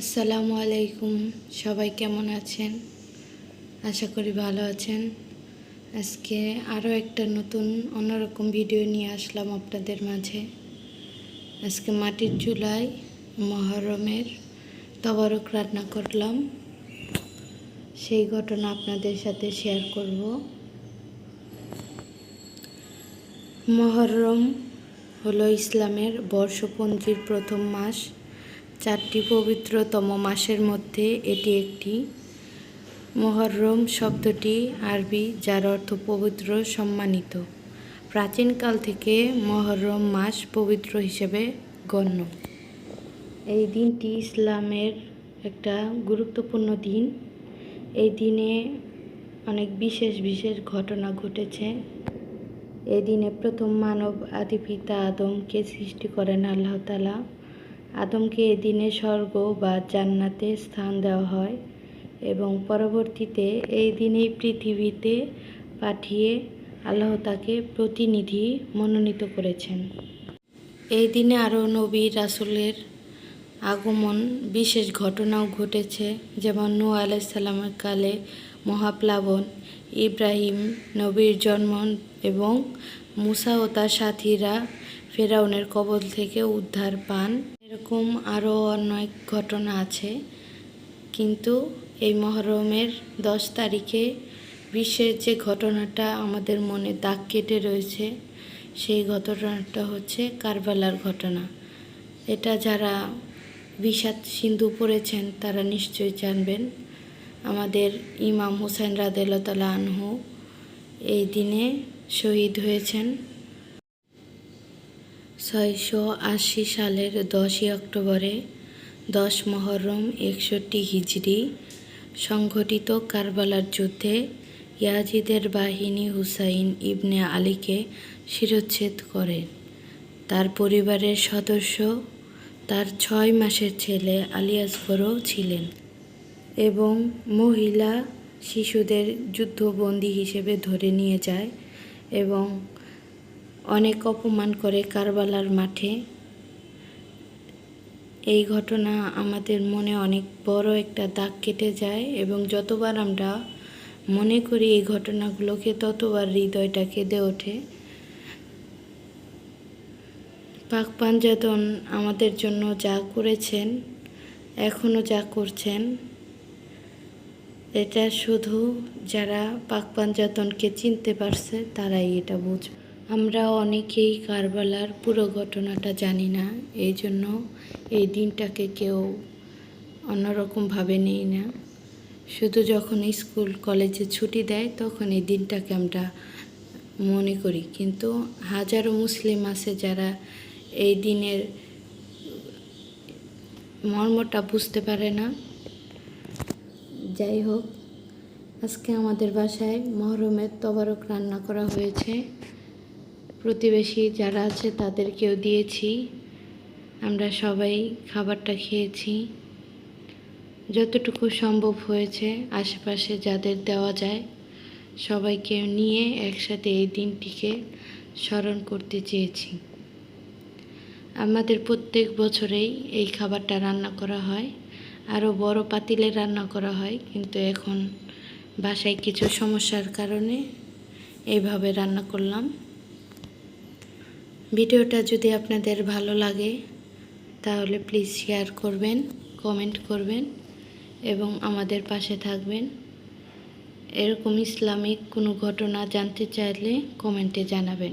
আসসালামু আলাইকুম। সবাই কেমন আছেন? আশা করি ভালো আছেন। আজকে আরও একটা নতুন, অন্যরকম ভিডিও নিয়ে আসলাম আপনাদের মাঝে। আজকে মাটির চুলায় মহরমের তবরক রান্না করলাম। সেই ঘটনা আপনাদের সাথে শেয়ার করব। মহরম হলো ইসলামের বর্ষপঞ্জির প্রথম মাস। চারটি পবিত্রতম মাসের মধ্যে এটি একটি। মহরম শব্দটি আরবি, যার অর্থ পবিত্র, সম্মানিত। প্রাচীনকাল থেকে মহরম মাস পবিত্র হিসেবে গণ্য। এই দিনটি ইসলামের একটা গুরুত্বপূর্ণ দিন। এই দিনে অনেক বিশেষ বিশেষ ঘটনা ঘটেছে। এই দিনে প্রথম মানব আদি পিতা আদমকে সৃষ্টি করেন আল্লাহ তালা আদমকে এদিনে স্বর্গ বা জান্নাতে স্থান দেওয়া হয় এবং পরবর্তীতে এই দিনেই পৃথিবীতে পাঠিয়ে আল্লাহ তাকে প্রতিনিধি মনোনীত করেছেন। এই দিনে আরও নবী রাসুলের আগমন, বিশেষ ঘটনাও ঘটেছে, যেমন নূ আলাইসাল্লামের কালে মহাপ্লাবন, ইব্রাহিম নবীর জন্ম এবং মুসা ও তার সাথীরা ফেরাউনের কবল থেকে উদ্ধার পান। এরকম আরও অনেক ঘটনা আছে। কিন্তু এই মহরমের দশ তারিখে বিশ্বের যে ঘটনাটা আমাদের মনে দাগ কেটে রয়েছে, সেই ঘটনাটা হচ্ছে কারবালার ঘটনা। এটা যারা বিষাদ সিন্ধু পড়েছেন, তারা নিশ্চয়ই জানবেন। আমাদের ইমাম হোসেন রাদেলতালা আনহু এই দিনে শহীদ হয়েছেন। ছয়শো আশি সালের দশই অক্টোবরে দশ মহরম একষট্টি হিজড়ি সংঘটিত কারবালার যুদ্ধে ইয়াজিদের বাহিনী হুসাইন ইবনে আলীকে শিরচ্ছেদ করেন তার পরিবারের সদস্য, তার ছয় মাসের ছেলে আলিয়াসগরও ছিলেন এবং মহিলা শিশুদের যুদ্ধবন্দী হিসেবে ধরে নিয়ে যায় এবং অনেক অপমান করে কারবালার মাঠে। এই ঘটনা আমাদের মনে অনেক বড় একটা দাগ কেটে যায় এবং যতবার আমরা মনে করি এই ঘটনাগুলোকে, ততবার হৃদয়টা কেঁদে ওঠে। পাক পাঞ্জাতন আমাদের জন্য যা করেছেন এখনও যা করছেন, এটা শুধু যারা পাক পাঞ্জাতনকে চিনতে পারছে, তারাই এটা বুঝবে। আমরা অনেকেই কারবালার পুরো ঘটনাটা জানি না, এই জন্য এই দিনটাকে কেউ অন্যরকমভাবে নেই না। শুধু যখন স্কুল, কলেজে ছুটি দেয়, তখন এই দিনটাকে আমরা মনে করি। কিন্তু হাজারো মুসলিম আছে যারা এই দিনের মর্মটা বুঝতে পারে না। যাই হোক, আজকে আমাদের বাসায় মহরমের তবারক রান্না করা হয়েছে। প্রতিবেশী যারা আছে তাদেরকেও দিয়েছি। আমরা সবাই খাবারটা খেয়েছি। যতটুকু সম্ভব হয়েছে আশেপাশে যাদের দেওয়া যায়, সবাইকে নিয়ে একসাথে এই দিনটিকে স্মরণ করতে চেয়েছি। আমাদের প্রত্যেক বছরেই এই খাবারটা রান্না করা হয়। আরও বড় পাতিলে রান্না করা হয়, কিন্তু এখন বাসায় কিছু সমস্যার কারণে এইভাবে রান্না করলাম। ভিডিওটা যদি আপনাদের ভালো লাগে, তাহলে প্লিজ শেয়ার করবেন কমেন্ট করবেন এবং আমাদের পাশে থাকবেন। এরকম ইসলামিক কোনো ঘটনা জানতে চাইলে কমেন্টে জানাবেন।